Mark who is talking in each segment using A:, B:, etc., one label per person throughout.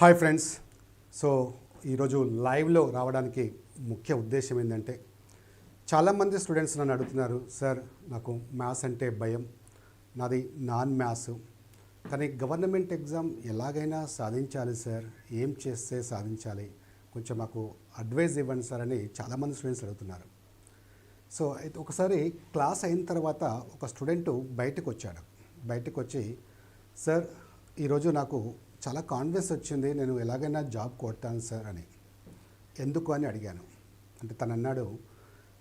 A: Hi friends so ఈరోజు లైవ్లో రావడానికి ముఖ్య ఉద్దేశం ఏంటంటే చాలామంది స్టూడెంట్స్ నన్ను అడుగుతున్నారు సార్ నాకు మ్యాథ్స్ అంటే భయం. నాది నాన్ మ్యాథ్స్. కానీ గవర్నమెంట్ ఎగ్జామ్ ఎలాగైనా సాధించాలి సార్. ఏం చేస్తే సాధించాలి? కొంచెం మాకు అడ్వైజ్ ఇవ్వండి సార్ అని చాలామంది స్టూడెంట్స్ అడుగుతున్నారు. సో అయితే ఒకసారి క్లాస్ అయిన తర్వాత ఒక స్టూడెంట్ బయటకు వచ్చాడు బయటకు వచ్చి సార్ ఈరోజు నాకు చాలా కాన్ఫిడెన్స్ వచ్చింది నేను ఎలాగైనా జాబ్ కొడతాను సార్ అని. ఎందుకు అని అడిగాను. అంటే తను అన్నాడు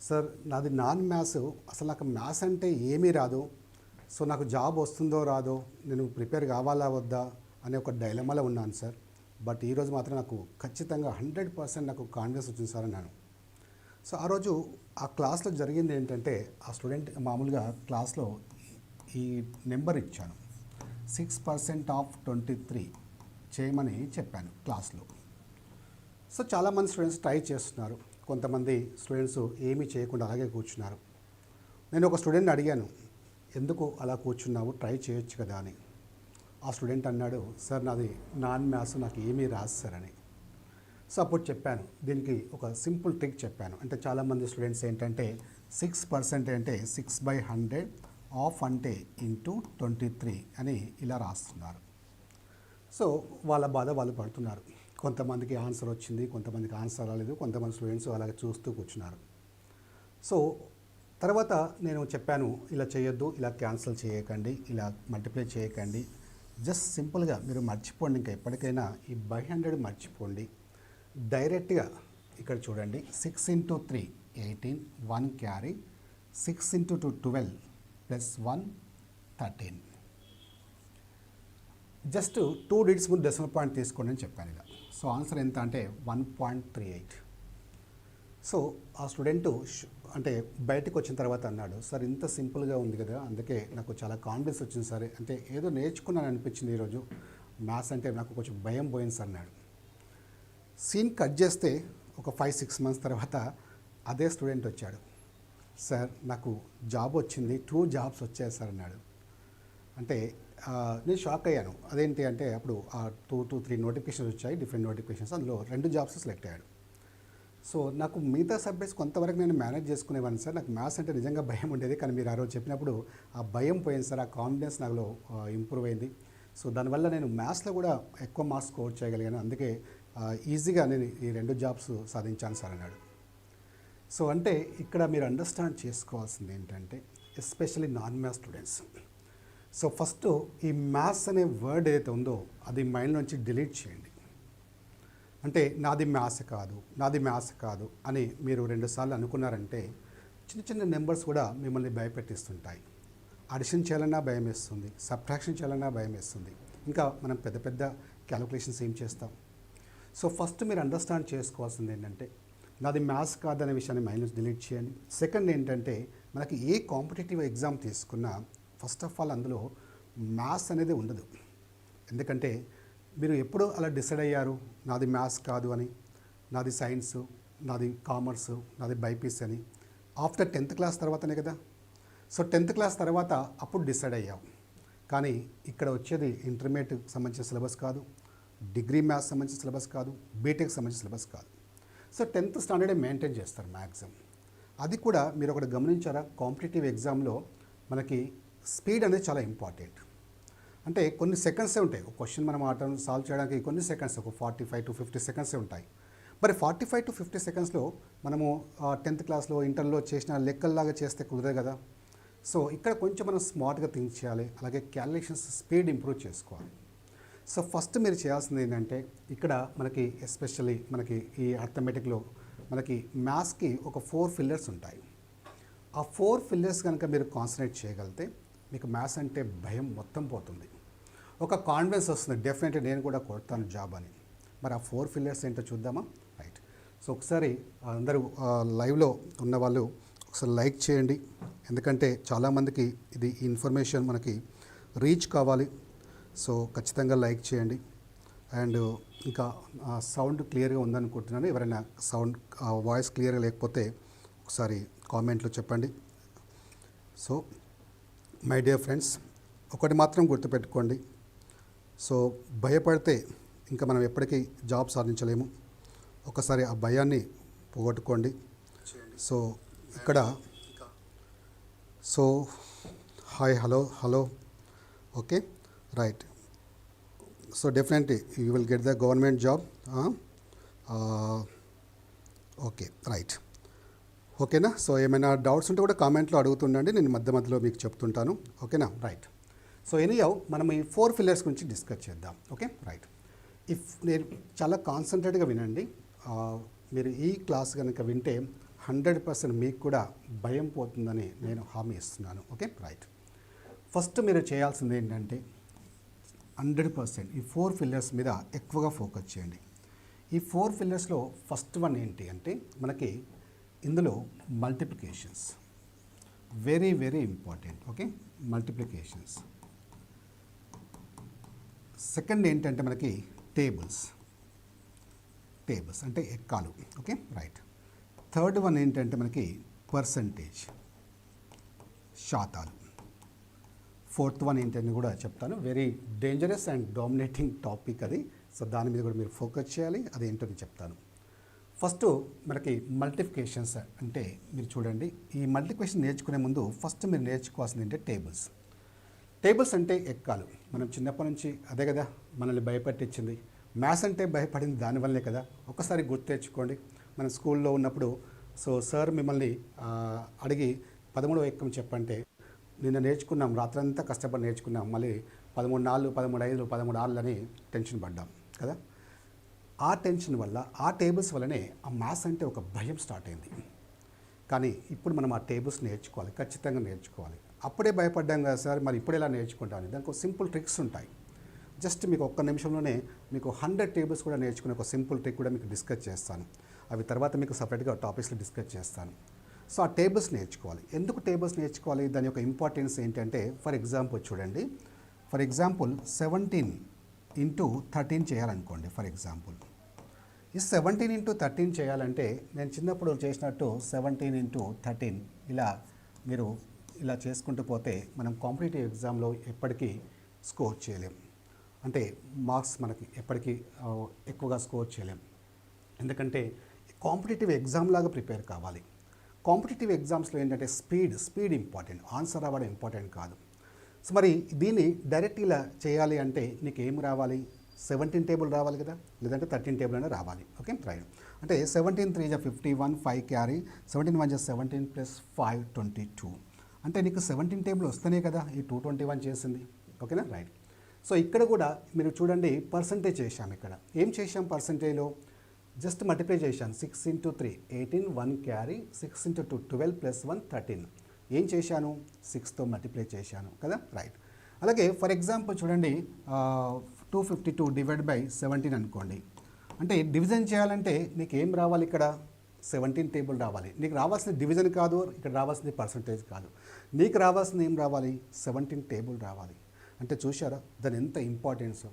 A: సార్ నాది నాన్ మ్యాథ్స్ అసలు నాకు మ్యాథ్స్ అంటే ఏమీ రాదు. సో నాకు జాబ్ వస్తుందో రాదో నేను ప్రిపేర్ కావాలా వద్దా అనే ఒక డైలమాలో ఉన్నాను సార్ బట్ ఈరోజు మాత్రం నాకు ఖచ్చితంగా హండ్రెడ్ పర్సెంట్ నాకు కాన్ఫిడెన్స్ వచ్చింది సార్ అన్నాను. సో ఆ రోజు ఆ క్లాస్లో జరిగింది ఏంటంటే ఆ స్టూడెంట్ మామూలుగా క్లాస్లో ఈ నెంబర్ ఇచ్చాను. Six percent of twenty three చేయమని చెప్పాను క్లాస్లో. సో చాలామంది స్టూడెంట్స్ ట్రై చేస్తున్నారు. కొంతమంది స్టూడెంట్స్ ఏమీ చేయకుండా అలాగే కూర్చున్నారు. నేను ఒక స్టూడెంట్ని అడిగాను ఎందుకు అలా కూర్చున్నావు? ట్రై చేయొచ్చు కదా అని. ఆ స్టూడెంట్ అన్నాడు సార్ నాది నాన్ మ్యాథ్స్ నాకు ఏమీ రాదు సార్ అని. సో అప్పుడు చెప్పాను దీనికి ఒక సింపుల్ ట్రిక్ చెప్పాను. అంటే చాలామంది స్టూడెంట్స్ ఏంటంటే సిక్స్ పర్సెంట్ అంటే సిక్స్ బై హండ్రెడ్ ఆఫ్ అంటే ఇంటూ ట్వంటీ త్రీ అని ఇలా రాస్తున్నారు. సో వాళ్ళ బాధ వాళ్ళు పడుతున్నారు. కొంతమందికి ఆన్సర్ వచ్చింది కొంతమందికి ఆన్సర్ రాలేదు కొంతమంది స్టూడెంట్స్ అలాగే చూస్తూ కూర్చున్నారు. సో తర్వాత నేను చెప్పాను ఇలా చేయొద్దు ఇలా క్యాన్సిల్ చేయకండి ఇలా మల్టిప్లై చేయకండి. జస్ట్ సింపుల్గా మీరు మర్చిపోండి ఇంకా ఎప్పటికైనా ఈ బై హండ్రెడ్ మర్చిపోండి. డైరెక్ట్గా ఇక్కడ చూడండి six into three eighteen one carry six into two twelve plus one thirteen. Just two digits ముందు డెసిమల్ పాయింట్ తీసుకోండి అని చెప్పాను ఇలా సో ఆన్సర్ ఎంత అంటే one point three eight. So ఆ స్టూడెంట్ అంటే బయటకు వచ్చిన తర్వాత అన్నాడు సార్ ఇంత సింపుల్గా ఉంది కదా అందుకే నాకు చాలా కాన్ఫిడెన్స్ వచ్చింది సార్. అంటే ఏదో నేర్చుకున్నాను అనిపించింది ఈరోజు మ్యాథ్స్ అంటే నాకు కొంచెం భయం పోయింది సార్ అన్నాడు. సీన్ కట్ చేస్తే ఒక ఫైవ్ సిక్స్ మంత్స్ తర్వాత అదే స్టూడెంట్ వచ్చాడు. సార్ నాకు జాబ్ వచ్చింది టూ జాబ్స్ వచ్చాయి సార్ అన్నాడు. అంటే నేను షాక్ అయ్యాను. అదేంటి అంటే అప్పుడు ఆ టూ టూ త్రీ నోటిఫికేషన్స్ వచ్చాయి డిఫరెంట్ నోటిఫికేషన్స్. అందులో రెండు జాబ్స్ సెలెక్ట్ అయ్యాడు. సో నాకు మిగతా సబ్జెక్ట్స్ కొంతవరకు నేను మేనేజ్ చేసుకునేవాడిని సార్. నాకు మ్యాథ్స్ అంటే నిజంగా భయం ఉండేది. కానీ మీరు ఆ రోజు చెప్పినప్పుడు ఆ భయం పోయింది సార్. ఆ కాన్ఫిడెన్స్ నాలో ఇంప్రూవ్ అయింది. సో దానివల్ల నేను మ్యాథ్స్లో కూడా ఎక్కువ మార్క్స్ స్కోర్ చేయగలిగాను. అందుకే ఈజీగా నేను ఈ రెండు జాబ్స్ సాధించాను సార్ అన్నాడు. సో అంటే ఇక్కడ మీరు అండర్స్టాండ్ చేసుకోవాల్సింది ఏంటంటే especially non maths students. So first ఈ మ్యాథ్స్ అనే వర్డ్ ఏదైతే ఉందో అది మైండ్ నుంచి డిలీట్ చేయండి. అంటే నాది మ్యాథ్స్ కాదు నాది మ్యాథ్స్ కాదు అని మీరు రెండుసార్లు అనుకున్నారంటే చిన్న చిన్న నెంబర్స్ కూడా మిమ్మల్ని భయపెట్టిస్తుంటాయి. అడిషన్ చేయాలన్నా భయం వేస్తుంది సబ్ట్రాక్షన్ చేయాలన్నా భయం వేస్తుంది. ఇంకా మనం పెద్ద పెద్ద క్యాలిక్యులేషన్స్ ఏం చేస్తాం? సో ఫస్ట్ మీరు అండర్స్టాండ్ చేసుకోవాల్సింది ఏంటంటే నాది మ్యాథ్స్ కాదనే విషయాన్ని మైండ్ నుంచి డిలీట్ చేయండి. సెకండ్ ఏంటంటే మనకి ఏ కాంపిటేటివ్ ఎగ్జామ్ తీసుకున్నా ఫస్ట్ ఆఫ్ ఆల్ అందులో మ్యాథ్స్ అనేది ఉండదు. ఎందుకంటే మీరు ఎప్పుడు అలా డిసైడ్ అయ్యారు నాది మ్యాథ్స్ కాదు అని నాది సైన్స్ నాది కామర్స్ నాది బైపీసీ అని. ఆఫ్టర్ టెన్త్ క్లాస్ తర్వాతనే కదా. సో టెన్త్ క్లాస్ తర్వాత అప్పుడు డిసైడ్ అయ్యావు. కానీ ఇక్కడ వచ్చేది ఇంటర్మీడియట్ సంబంధించిన సిలబస్ కాదు డిగ్రీ మ్యాథ్స్ సంబంధించిన సిలబస్ కాదు బీటెక్ సంబంధించిన సిలబస్ కాదు. సో టెన్త్ స్టాండర్డే మెయింటైన్ చేస్తారు మ్యాక్సిమం అది కూడా మీరు ఒకటి గమనించారా? కాంపిటేటివ్ ఎగ్జామ్లో మనకి స్పీడ్ అనేది చాలా ఇంపార్టెంట్. అంటే కొన్ని సెకండ్సే ఉంటాయి. ఒక క్వశ్చన్ మనం ఆటం సాల్వ్ చేయడానికి కొన్ని సెకండ్స్ ఒక ఫార్టీ ఫైవ్ టు ఫిఫ్టీ సెకండ్సే ఉంటాయి. మరి ఫార్టీ ఫైవ్ టు ఫిఫ్టీ సెకండ్స్లో మనము టెన్త్ క్లాస్లో ఇంటర్లో చేసిన లెక్కల్లాగా చేస్తే కుదరదు కదా. సో ఇక్కడ కొంచెం మనం స్మార్ట్గా థింక్ చేయాలి. అలాగే క్యాలిక్యులేషన్స్ స్పీడ్ ఇంప్రూవ్ చేసుకోవాలి. సో ఫస్ట్ మీరు చేయాల్సింది ఏంటంటే ఇక్కడ మనకి ఎస్పెషల్లీ మనకి ఈ అర్థమెటిక్లో మనకి మ్యాథ్స్కి ఒక ఫోర్ ఫిల్లర్స్ ఉంటాయి. ఆ ఫోర్ ఫిల్లర్స్ కనుక మీరు కాన్సన్ట్రేట్ చేయగలిగితే మీకు మ్యాథ్స్ అంటే భయం మొత్తం పోతుంది. ఒక కాన్ఫిడెన్స్ వస్తుంది డెఫినెట్గా నేను కూడా కొడతాను జాబ్ అని. మరి ఆ ఫోర్ ఫిల్లర్స్ ఏంటో చూద్దామా? రైట్ సో ఒకసారి అందరూ లైవ్లో ఉన్న వాళ్ళు ఒకసారి లైక్ చేయండి. ఎందుకంటే చాలామందికి ఇది ఇన్ఫర్మేషన్ మనకి రీచ్ కావాలి. సో ఖచ్చితంగా లైక్ చేయండి. అండ్ ఇంకా సౌండ్ క్లియర్గా ఉందనుకుంటున్నాను. ఎవరైనా సౌండ్ వాయిస్ క్లియర్గా లేకపోతే ఒకసారి కామెంట్లో చెప్పండి. సో మై డియర్ ఫ్రెండ్స్ ఒకటి మాత్రం గుర్తుపెట్టుకోండి. సో భయపడితే ఇంకా మనం ఎప్పటికీ జాబ్ సాధించలేము. ఒకసారి ఆ భయాన్ని పోగొట్టుకోండి. సో ఇక్కడ so hi hello hello okay right. So definitely you will get the government job okay right. ఓకేనా? సో ఏమైనా డౌట్స్ ఉంటే కూడా కామెంట్లో అడుగుతుండండి. నేను మధ్య మధ్యలో మీకు చెప్తుంటాను. ఓకేనా? రైట్. సో ఎనీయవ్ మనం ఈ ఫోర్ ఫిల్లర్స్ గురించి డిస్కస్ చేద్దాం. ఓకే? రైట్. ఇఫ్ నేను చాలా కాన్సన్ట్రేట్గా వినండి. మీరు ఈ క్లాస్ కనుక వింటే హండ్రెడ్ పర్సెంట్ మీకు కూడా భయం పోతుందని నేను హామీ ఇస్తున్నాను. ఓకే? రైట్. ఫస్ట్ మీరు చేయాల్సింది ఏంటంటే హండ్రెడ్ పర్సెంట్ ఈ ఫోర్ ఫిల్లర్స్ మీద ఎక్కువగా ఫోకస్ చేయండి. ఈ ఫోర్ ఫిల్లర్స్లో ఫస్ట్ వన్ ఏంటి అంటే మనకి ఇందులో multiplications very very important okay multiplications second ఏంటంటే మనకి టేబుల్స్ టేబుల్స్ అంటే ఎక్కాలు ఓకే రైట్ థర్డ్ వన్ ఏంటంటే మనకి పర్సంటేజ్ శాతాలు. ఫోర్త్ వన్ ఏంటని కూడా చెప్తాను. Very dangerous and dominating topic అది. సో దాని మీద కూడా మీరు ఫోకస్ చేయాలి. అది ఏంటో నేను చెప్తాను. ఫస్ట్ మనకి మల్టిఫికేషన్స్ అంటే మీరు చూడండి ఈ మల్టిఫికేషన్ నేర్చుకునే ముందు ఫస్ట్ మీరు నేర్చుకోవాల్సింది ఏంటంటే టేబుల్స్. టేబుల్స్ అంటే ఎక్కాలు. మనం చిన్నప్పటి నుంచి అదే కదా మనల్ని భయపెట్టించింది. మ్యాథ్స్ అంటే భయపడింది దానివల్లే కదా. ఒకసారి గుర్తు తెచ్చుకోండి. మనం స్కూల్లో ఉన్నప్పుడు సో సార్ మిమ్మల్ని అడిగి పదమూడవ ఎక్కం చెప్పంటే నిన్న నేర్చుకున్నాం రాత్రంతా కష్టపడి నేర్చుకున్నాం. మళ్ళీ పదమూడు నాలుగు పదమూడు ఐదు పదమూడు ఆళ్ళు అని టెన్షన్ పడ్డాం కదా. ఆ టెన్షన్ వల్ల ఆ టేబుల్స్ వల్లనే ఆ మ్యాథ్స్ అంటే ఒక భయం స్టార్ట్ అయింది. కానీ ఇప్పుడు మనం ఆ టేబుల్స్ నేర్చుకోవాలి ఖచ్చితంగా నేర్చుకోవాలి. అప్పుడే భయపడ్డాం కదా సార్ మరి ఇప్పుడు ఎలా నేర్చుకుంటామని దానికి ఒక సింపుల్ ట్రిక్స్ ఉంటాయి. జస్ట్ మీకు ఒక్క నిమిషంలోనే మీకు హండ్రెడ్ టేబుల్స్ కూడా నేర్చుకునే ఒక సింపుల్ ట్రిక్ కూడా మీకు డిస్కస్ చేస్తాను. అవి తర్వాత మీకు సపరేట్గా టాపిక్స్లో డిస్కస్ చేస్తాను. సో ఆ టేబుల్స్ నేర్చుకోవాలి. ఎందుకు టేబుల్స్ నేర్చుకోవాలి? దాని యొక్క ఇంపార్టెన్స్ ఏంటంటే ఫర్ ఎగ్జాంపుల్ చూడండి. For example seventeen into thirteen చేయాలనుకోండి for example. ఈ సెవెంటీన్ ఇంటూ థర్టీన్ చేయాలంటే నేను చిన్నప్పుడు చేసినట్టు సెవెంటీన్ ఇంటూ థర్టీన్ ఇలా మీరు ఇలా చేసుకుంటూ పోతే మనం కాంపిటేటివ్ ఎగ్జామ్లో ఎప్పటికీ స్కోర్ చేయలేం. అంటే మార్క్స్ మనకి ఎప్పటికీ ఎక్కువగా స్కోర్ చేయలేం. ఎందుకంటే కాంపిటేటివ్ ఎగ్జామ్ లాగా ప్రిపేర్ కావాలి. కాంపిటేటివ్ ఎగ్జామ్స్లో ఏంటంటే స్పీడ్ స్పీడ్ ఇంపార్టెంట్ ఆన్సర్ అవ్వడం ఇంపార్టెంట్ కాదు. సో మరి దీన్ని డైరెక్ట్ ఇలా చేయాలి అంటే నీకు ఏం రావాలి? సెవెంటీన్ టేబుల్ రావాలి కదా? లేదంటే థర్టీన్ టేబుల్ అయినా రావాలి. ఓకే రైట్ అంటే సెవెంటీన్ త్రీ జా fifty one five carry seventeen one జా seventeen plus five twenty two అంటే నీకు సెవెంటీన్ టేబుల్ వస్తేనే కదా ఈ టూ ట్వంటీ వన్ చేసింది ఓకేనా రైట్ సో ఇక్కడ కూడా మీరు చూడండి పర్సంటేజ్ చేశాం ఇక్కడ. ఏం చేశాం పర్సంటేజ్లో జస్ట్ మల్టిప్లై చేశాను six into three eighteen one carry six into two twelve plus one thirteen ఏం చేశాను? సిక్స్తో మల్టిప్లై చేశాను. కదా? రైట్ అలాగే ఫర్ ఎగ్జాంపుల్ చూడండి two fifty two divide by seventeen అనుకోండి. అంటే డివిజన్ చేయాలంటే నీకు ఏం రావాలి ఇక్కడ? సెవెంటీన్ టేబుల్ రావాలి. నీకు రావాల్సిన డివిజన్ కాదు ఇక్కడ రావాల్సింది పర్సంటేజ్ కాదు. నీకు రావాల్సింది ఏం రావాలి? సెవెంటీన్ టేబుల్ రావాలి. అంటే చూశారా? దాని ఎంత ఇంపార్టెన్స్?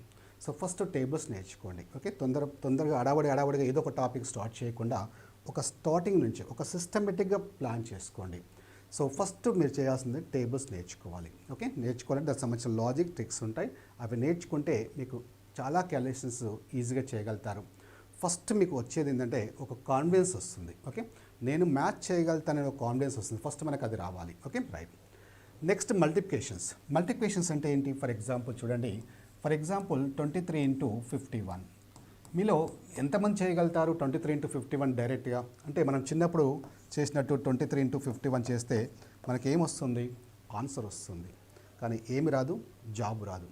A: సో ఫస్ట్ టేబుల్స్ నేర్చుకోండి. ఓకే? తొందర తొందరగా అడావడి అడావడిగా ఏదో ఒక టాపిక్ స్టార్ట్ చేయకుండా ఒక స్టార్టింగ్ నుంచి ఒక సిస్టమేటిక్గా ప్లాన్ చేసుకోండి. సో ఫస్ట్ మీరు చేయాల్సింది టేబుల్స్ నేర్చుకోవాలి. ఓకే? నేర్చుకోవాలంటే దానికి సంబంధించిన లాజిక్ ట్రిక్స్ ఉంటాయి. అవి నేర్చుకుంటే మీకు చాలా క్యాలిక్యులేషన్స్ ఈజీగా చేయగలుగుతారు. ఫస్ట్ మీకు వచ్చేది ఏంటంటే ఒక కాన్ఫిడెన్స్ వస్తుంది. ఓకే? నేను మ్యాచ్ చేయగలుగుతానని ఒక కాన్ఫిడెన్స్ వస్తుంది. ఫస్ట్ మనకు అది రావాలి. Okay? Right. Next multiplications. Multiplications అంటే ఏంటి? ఫర్ ఎగ్జాంపుల్ చూడండి. For example twenty three into fifty one. మీలో ఎంతమంది చేయగలుగుతారు? Twenty three into fifty one డైరెక్ట్గా? అంటే మనం చిన్నప్పుడు చేసినట్టు twenty three into fifty one చేస్తే మనకి ఏమొస్తుంది ఆన్సర్ వస్తుంది. కానీ ఏమి రాదు? జాబ్ రాదు.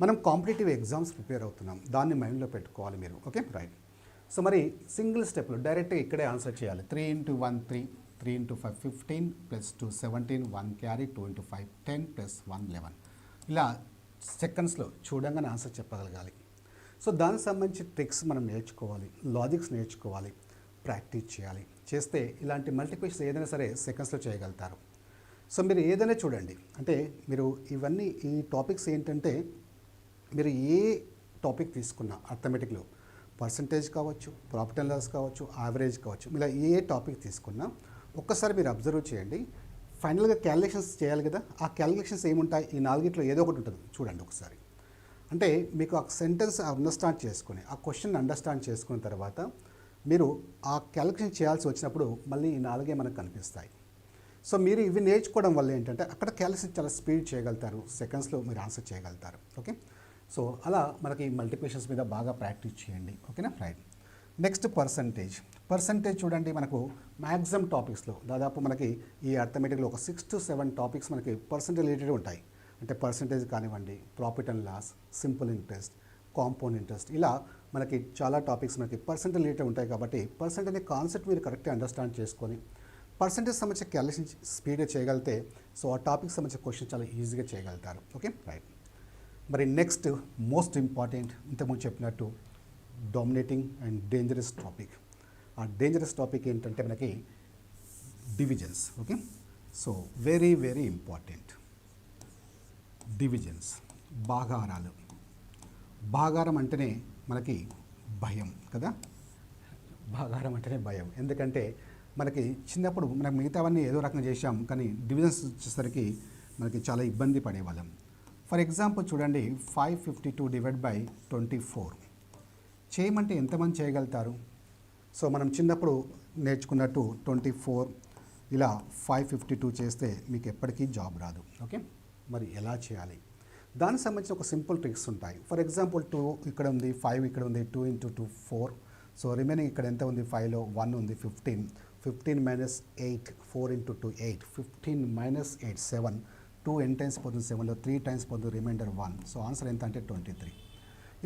A: మనం కాంపిటేటివ్ ఎగ్జామ్స్ ప్రిపేర్ అవుతున్నాం. దాన్ని మైండ్లో పెట్టుకోవాలి మీరు. ఓకే? రైట్ సో మరి సింగిల్ స్టెప్లో డైరెక్ట్గా ఇక్కడే ఆన్సర్ చేయాలి. Three into one three. Three into five fifteen plus two seventeen one carry two into five ten plus one eleven. ఇలా సెకండ్స్లో చూడంగానే ఆన్సర్ చెప్పగలగాలి. సో దానికి సంబంధించి ట్రిక్స్ మనం నేర్చుకోవాలి. లాజిక్స్ నేర్చుకోవాలి. ప్రాక్టీస్ చేయాలి. చేస్తే ఇలాంటి మల్టిప్లికేషన్ ఏదైనా సరే సెకండ్స్లో చేయగలుగుతారు. సో మీరు ఏదైనా చూడండి. అంటే మీరు ఇవన్నీ ఈ టాపిక్స్ ఏంటంటే మీరు ఏ టాపిక్ తీసుకున్నా అర్థమెటిక్లో పర్సంటేజ్ కావచ్చు ప్రాఫిట్ అండ్ లాస్ కావచ్చు యావరేజ్ కావచ్చు ఇలా ఏ టాపిక్ తీసుకున్నా ఒక్కసారి మీరు అబ్జర్వ్ చేయండి. ఫైనల్గా క్యాలిక్యులేషన్స్ చేయాలి కదా. ఆ క్యాలిక్యులేషన్స్ ఏముంటాయి? ఈ నాలుగిట్లో ఏదో ఒకటి ఉంటుంది. చూడండి ఒకసారి. అంటే మీకు ఆ సెంటెన్స్ అండర్స్టాండ్ చేసుకుని ఆ క్వశ్చన్ అండర్స్టాండ్ చేసుకున్న తర్వాత మీరు ఆ క్యాలిక్యులేషన్ చేయాల్సి వచ్చినప్పుడు మళ్ళీ ఈ నాలుగే మనకు కనిపిస్తాయి. సో మీరు ఇవి నేర్చుకోవడం వల్ల ఏంటంటే అక్కడ క్యాలిక్యులేషన్ చాలా స్పీడ్ చేయగలుగుతారు. సెకండ్స్లో మీరు ఆన్సర్ చేయగలుగుతారు. ఓకే సో అలా మనకి మల్టిప్లికేషన్స్ మీద బాగా ప్రాక్టీస్ చేయండి. ఓకేనా రైట్ నెక్స్ట్ పర్సంటేజ్ పర్సంటేజ్ చూడండి మనకు మ్యాక్సిమం టాపిక్స్లో దాదాపు మనకి ఈ అర్థమెటిక్లో ఒక సిక్స్ టు సెవెన్ టాపిక్స్ మనకి పర్సంటేజ్ రిలేటెడ్ ఉంటాయి. అంటే పర్సంటేజ్ కానివ్వండి profit and loss simple interest compound interest ఇలా మనకి చాలా టాపిక్స్ మనకి పర్సెంట్ రిలేటెడ్ ఉంటాయి కాబట్టి పర్సెంట్ అనే కాన్సెప్ట్ మీరు కరెక్ట్గా అండర్స్టాండ్ చేసుకొని పర్సంటేజ్ సంబంధించిన క్యాలిక్యులేషన్ స్పీడ్గా చేయగలిగితే సో ఆ టాపిక్ సంబంధించిన క్వశ్చన్ చాలా ఈజీగా చేయగలుగుతారు. ఓకే రైట్ మరి నెక్స్ట్ మోస్ట్ ఇంపార్టెంట్ ఇంతకుముందు చెప్పినట్టు డామినేటింగ్ అండ్ డేంజరస్ టాపిక్ ఆ డేంజరస్ టాపిక్ ఏంటంటే మనకి divisions okay so very very important divisions భాగారాలు. భాగారం అంటేనే మనకి భయం కదా? భాగారం అంటేనే భయం. ఎందుకంటే మనకి చిన్నప్పుడు మనకు మిగతావన్నీ ఏదో రకంగా చేశాం కానీ డివిజన్స్ వచ్చేసరికి మనకి చాలా ఇబ్బంది పడేవాళ్ళం. ఫర్ ఎగ్జాంపుల్ చూడండి five fifty two divide by twenty four. చేయమంటే ఎంతమంది చేయగలుగుతారు? సో మనం చిన్నప్పుడు నేర్చుకున్నట్టు ట్వంటీ ఫోర్ ఇలా ఫైవ్ ఫిఫ్టీ టూ చేస్తే మీకు ఎప్పటికీ జాబ్ రాదు. ఓకే? మరి ఎలా చేయాలి? దానికి సంబంధించిన ఒక సింపుల్ ట్రిక్స్ ఉంటాయి. ఫర్ ఎగ్జాంపుల్ టూ ఇక్కడ ఉంది ఫైవ్ ఇక్కడ ఉంది two into two four so remaining ఇక్కడ ఎంత ఉంది? ఫైవ్లో వన్ ఉంది fifteen fifteen minus eight four into two eight fifteen minus eight seven two ఎన్ టైమ్స్ పోతుంది సెవెన్లో త్రీ టైమ్స్ పోతుంది రిమైండర్ వన్ సో ఆన్సర్ ఎంత అంటే ట్వంటీ త్రీ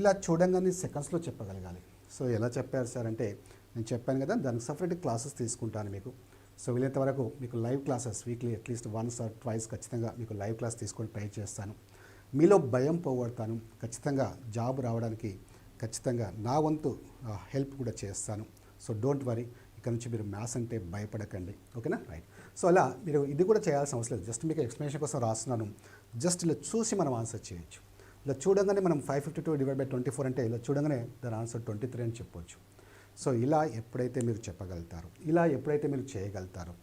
A: ఇలా చూడంగానే సెకండ్స్లో చెప్పగలగాలి. సో ఎలా చెప్పారు సార్ అంటే నేను చెప్పాను కదా దానికి సపరేట్ క్లాసెస్ తీసుకుంటాను మీకు. సో వీలైనంత వరకు మీకు live classes weekly at least once or twice ఖచ్చితంగా మీకు లైవ్ క్లాస్ తీసుకొని ట్రై చేస్తాను. మీలో భయం పోగొడతాను. ఖచ్చితంగా జాబ్ రావడానికి ఖచ్చితంగా నా వంతు హెల్ప్ కూడా చేస్తాను. సో డోంట్ వరీ ఇక్కడ నుంచి మీరు మ్యాథ్స్ అంటే భయపడకండి. ఓకేనా? రైట్. సో అలా మీరు ఇది కూడా చేయాల్సిన అవసరం లేదు. జస్ట్ మీకు ఎక్స్ప్లెనేషన్ కోసం రాస్తున్నాను. జస్ట్ ఇలా చూసి మనం ఆన్సర్ చేయొచ్చు. ఇలా చూడంగానే మనం five fifty two divide by twenty four అంటే ఇలా చూడంగానే దాని ఆన్సర్ ట్వంటీ త్రీ అని చెప్పొచ్చు. సో ఇలా ఎప్పుడైతే మీరు చెప్పగలుగుతారు ఇలా ఎప్పుడైతే మీరు చేయగలుగుతారో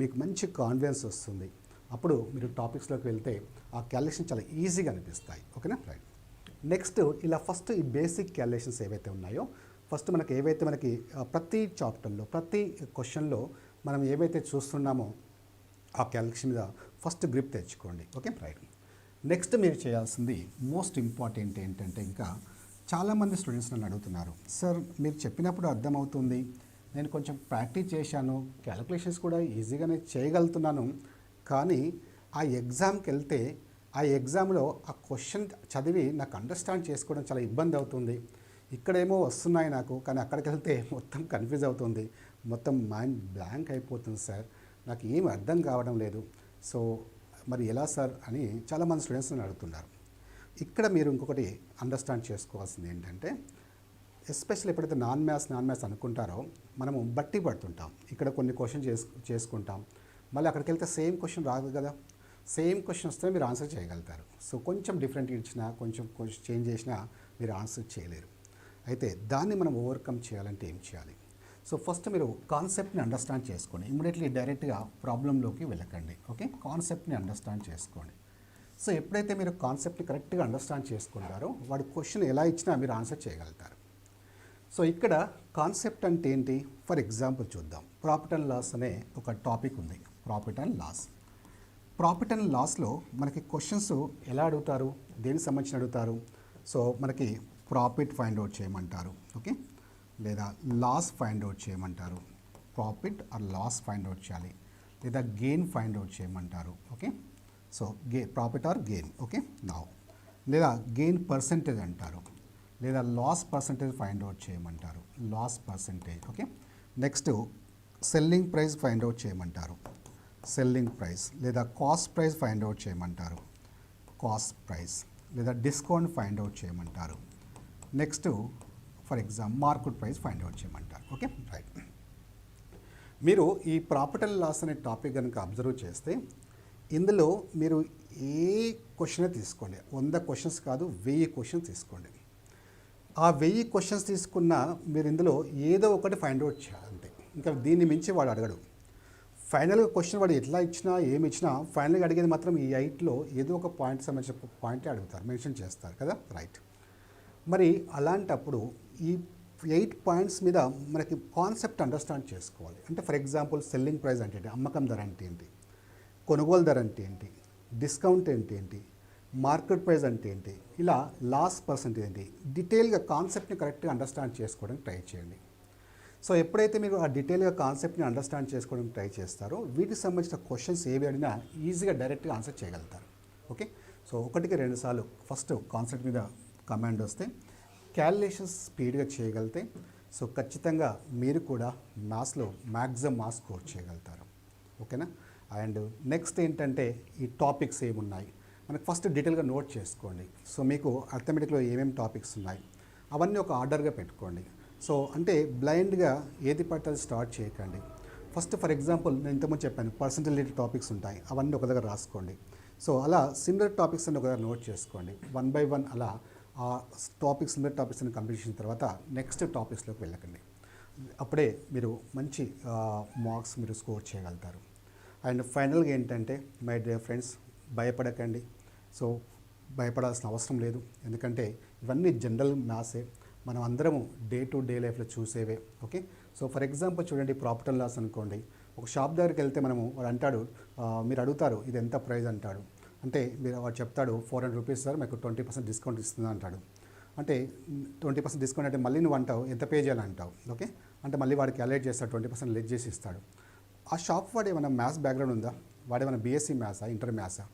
A: మీకు మంచి కాన్ఫిడెన్స్ వస్తుంది. అప్పుడు మీరు టాపిక్స్లోకి వెళ్తే ఆ క్యాలిక్యులేషన్ చాలా ఈజీగా అనిపిస్తాయి. ఓకేనా? రైట్ నెక్స్ట్ ఇలా ఫస్ట్ ఈ బేసిక్ క్యాలిక్యులేషన్స్ ఏవైతే ఉన్నాయో ఫస్ట్ మనకి ఏవైతే మనకి ప్రతి చాప్టర్లో ప్రతి క్వశ్చన్లో మనం ఏవైతే చూస్తున్నామో ఆ క్యాలిక్యులేషన్ మీద ఫస్ట్ గ్రిప్ తెచ్చుకోండి. ఓకే రైట్ నెక్స్ట్ మీరు చేయాల్సింది మోస్ట్ ఇంపార్టెంట్ ఏంటంటే ఇంకా చాలామంది స్టూడెంట్స్ నన్ను అడుగుతున్నారు సార్ మీరు చెప్పినప్పుడు అర్థమవుతుంది. నేను కొంచెం ప్రాక్టీస్ చేశాను. క్యాలిక్యులేషన్స్ కూడా ఈజీగానే చేయగలుగుతున్నాను. కానీ ఆ ఎగ్జామ్కి వెళ్తే ఆ ఎగ్జామ్లో ఆ క్వశ్చన్ చదివి నాకు అండర్స్టాండ్ చేసుకోవడం చాలా ఇబ్బంది అవుతుంది. ఇక్కడేమో వస్తున్నాయి నాకు కానీ అక్కడికి వెళ్తే మొత్తం కన్ఫ్యూజ్ అవుతుంది. మొత్తం మైండ్ బ్లాంక్ అయిపోతుంది సార్. నాకు ఏమి అర్థం కావడం లేదు. సో మరి ఎలా సార్ అని చాలామంది స్టూడెంట్స్ నన్ను అడుగుతున్నారు. ఇక్కడ మీరు ఇంకొకటి అండర్స్టాండ్ చేసుకోవాల్సింది ఏంటంటే ఎస్పెషల్ ఎప్పుడైతే నాన్ మ్యాథ్స్ నాన్ మ్యాథ్స్ అనుకుంటారో మనము బట్టి పడుతుంటాం. ఇక్కడ కొన్ని క్వశ్చన్ చేసు చేసుకుంటాం. మళ్ళీ అక్కడికి వెళ్తే సేమ్ క్వశ్చన్ రాదు కదా. సేమ్ క్వశ్చన్ వస్తే మీరు ఆన్సర్ చేయగలుగుతారు. సో కొంచెం డిఫరెంట్ ఇచ్చినా కొంచెం కొంచెం చేంజ్ చేసినా మీరు ఆన్సర్ చేయలేరు. అయితే దాన్ని మనం ఓవర్కమ్ చేయాలంటే ఏం చేయాలి? సో ఫస్ట్ మీరు కాన్సెప్ట్ని అండర్స్టాండ్ చేసుకోండి. ఇమీడియట్లీ డైరెక్ట్గా ప్రాబ్లంలోకి వెళ్ళకండి. ఓకే? కాన్సెప్ట్ని అండర్స్టాండ్ చేసుకోండి. సో ఎప్పుడైతే మీరు కాన్సెప్ట్ని కరెక్ట్గా అండర్స్టాండ్ చేసుకుంటారో వాడు క్వశ్చన్ ఎలా ఇచ్చినా మీరు ఆన్సర్ చేయగలుగుతారు. సో ఇక్కడ కాన్సెప్ట్ అంటే ఏంటి? ఫర్ ఎగ్జాంపుల్ చూద్దాం. ప్రాఫిట్ అండ్ లాస్ అనే ఒక టాపిక్ ఉంది. Profit and loss profit and లాస్లో మనకి క్వశ్చన్స్ ఎలా అడుగుతారు? దేనికి సంబంధించి అడుగుతారు? సో మనకి ప్రాఫిట్ ఫైండ్ అవుట్ చేయమంటారు. ఓకే లేదా లాస్ ఫైండ్ అవుట్ చేయమంటారు. Profit or loss find out చేయాలి. లేదా గెయిన్ ఫైండ్ అవుట్ చేయమంటారు. ఓకే సో గే ప్రాఫిట్ ఆర్ గెయిన్ ఓకే నా లేదా గెయిన్ పర్సంటేజ్ అంటారు. లేదా లాస్ పర్సంటేజ్ ఫైండ్ అవుట్ చేయమంటారు. Loss percentage okay next selling price find out చేయమంటారు. సెల్లింగ్ ప్రైస్ లేదా కాస్ట్ ప్రైస్ ఫైండ్ అవుట్ చేయమంటారు. కాస్ట్ ప్రైస్ లేదా డిస్కౌంట్ ఫైండ్ అవుట్ చేయమంటారు. Next for example market price find out చేయమంటారు. Okay right మీరు ఈ property loss అనే టాపిక్ కనుక అబ్జర్వ్ చేస్తే ఇందులో మీరు ఏ క్వశ్చన్ తీసుకోండి. వంద క్వశ్చన్స్ కాదు వెయ్యి క్వశ్చన్స్ తీసుకోండి. ఆ వెయ్యి క్వశ్చన్స్ తీసుకున్న మీరు ఇందులో ఏదో ఒకటి ఫైండ్ అవుట్ చేయాలంటే ఇంకా దీన్ని మించి వాడు అడగడు. ఫైనల్గా క్వశ్చన్ వాడు ఎట్లా ఇచ్చినా ఏమి ఇచ్చినా ఫైనల్గా అడిగేది మాత్రం ఈ ఎయిట్లో ఏదో ఒక పాయింట్ సంబంధించిన పాయింటే అడుగుతారు మెన్షన్ చేస్తారు కదా? రైట్. మరి అలాంటప్పుడు ఈ ఎయిట్ పాయింట్స్ మీద మనకి కాన్సెప్ట్ అండర్స్టాండ్ చేసుకోవాలి. అంటే ఫర్ ఎగ్జాంపుల్ సెల్లింగ్ ప్రైస్ అంటే ఏంటి? అమ్మకం ధర అంటే ఏంటి? కొనుగోలు ధర అంటే ఏంటి? డిస్కౌంట్ అంటే ఏంటి? మార్కెట్ ప్రైస్ అంటే ఏంటి? ఇలా లాస్ పర్సెంటేజ్ ఏంటి? డీటెయిల్గా కాన్సెప్ట్ని కరెక్ట్గా అండర్స్టాండ్ చేసుకోవడానికి ట్రై చేయండి. సో ఎప్పుడైతే మీరు ఆ డీటెయిల్గా కాన్సెప్ట్ని అండర్స్టాండ్ చేసుకోవడం ట్రై చేస్తారో వీటికి సంబంధించిన క్వశ్చన్స్ ఏవి అడిగినా ఈజీగా డైరెక్ట్గా ఆన్సర్ చేయగలుగుతారు. ఓకే సో ఒకటికి రెండు సార్లు ఫస్ట్ కాన్సెప్ట్ మీద కమాండ్ వస్తే క్యాలిక్యులేషన్స్ స్పీడ్గా చేయగలిగితే సో ఖచ్చితంగా మీరు కూడా మ్యాథ్స్లో మ్యాక్సిమం మార్క్స్ స్కోర్ చేయగలుగుతారు. ఓకేనా అండ్ నెక్స్ట్ ఏంటంటే ఈ టాపిక్స్ ఏమున్నాయి మనకు ఫస్ట్ డీటెయిల్గా నోట్ చేసుకోండి. సో మీకు అర్థమెటిక్లో ఏమేమి టాపిక్స్ ఉన్నాయి? అవన్నీ ఒక ఆర్డర్గా పెట్టుకోండి. సో అంటే బ్లైండ్గా ఏది పట్టాలి స్టార్ట్ చేయకండి. ఫస్ట్ ఫర్ ఎగ్జాంపుల్ నేను ఇంతకుముందు చెప్పాను పర్సంటేజ్ రిలేటెడ్ టాపిక్స్ ఉంటాయి అవన్నీ ఒక దగ్గర రాసుకోండి. సో అలా సిమిలర్ టాపిక్స్ అన్ని ఒక దగ్గర నోట్ చేసుకోండి. వన్ బై వన్ అలా ఆ టాపిక్స్ సిమిలర్ టాపిక్స్ అని కంప్లీట్ చేసిన తర్వాత నెక్స్ట్ టాపిక్స్లోకి వెళ్ళకండి. అప్పుడే మీరు మంచి మార్క్స్ మీరు స్కోర్ చేయగలుగుతారు. అండ్ ఫైనల్గా ఏంటంటే మై డియర్ ఫ్రెండ్స్ భయపడకండి. సో భయపడాల్సిన అవసరం లేదు. ఎందుకంటే ఇవన్నీ జనరల్ మ్యాథ్సే. మనం అందరము డే టు డే లైఫ్లో చూసేవే ఓకే? సో ఫర్ ఎగ్జాంపుల్ చూడండి ప్రాఫిట్ అండ్ లాస్ అనుకోండి. ఒక షాప్ దగ్గరికి వెళ్తే మనము వాడు అంటాడు మీరు అడుగుతారు ఇది ఎంత ప్రైస్? అంటాడు. అంటే మీరు వాడు చెప్తాడు ఫోర్ హండ్రెడ్ రూపీస్ సార్ మీకు ట్వంటీ పర్సెంట్ డిస్కౌంట్ ఇస్తుంది అంటాడు. అంటే ట్వంటీ పర్సెంట్ డిస్కౌంట్ అంటే మళ్ళీ నువ్వు అంటావు ఎంత పే చేయాలి? అంటావు ఓకే? అంటే మళ్ళీ వాడికి అలైట్ చేస్తాడు ట్వంటీ పర్సెంట్ లెస్ చేసి ఇస్తాడు. ఆ షాప్ వాడు ఏమైనా మ్యాథ్స్ బ్యాక్గ్రౌండ్ ఉందా? వాడు ఏమైనా బీఎస్సీ మ్యాథ్సా ఇంటర్ మ్యాథ్సా?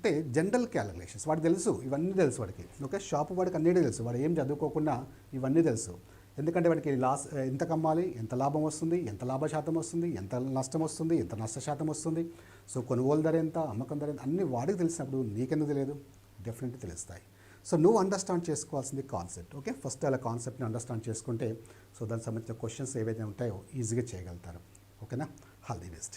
A: అంటే జనరల్ క్యాలిక్యులేషన్స్ వాడికి తెలుసు ఇవన్నీ తెలుసు వాడికి. ఓకే? షాప్ వాడికి అన్నిటి తెలుసు. వాడు ఏం చదువుకోకుండా ఇవన్నీ తెలుసు. ఎందుకంటే వాడికి లాస్ ఎంత కమ్మాలి? ఎంత లాభం వస్తుంది? ఎంత లాభ శాతం వస్తుంది? ఎంత నష్టం వస్తుంది? ఎంత నష్ట శాతం వస్తుంది? సో కొనుగోలు ధర ఎంత? అమ్మకం ధర ఎంత? అన్నీ వాడికి తెలిసినప్పుడు నీకెందుకు తెలియదు? డెఫినెట్లీ తెలుస్తాయి. సో నువ్వు అండర్స్టాండ్ చేసుకోవాల్సింది కాన్సెప్ట్ ఓకే? ఫస్ట్ అలా కాన్సెప్ట్ని అండర్స్టాండ్ చేసుకుంటే సో దానికి సంబంధించిన క్వశ్చన్స్ ఏవైతే ఉంటాయో ఈజీగా చేయగలుగుతారు. ఓకేనా? Haldi the best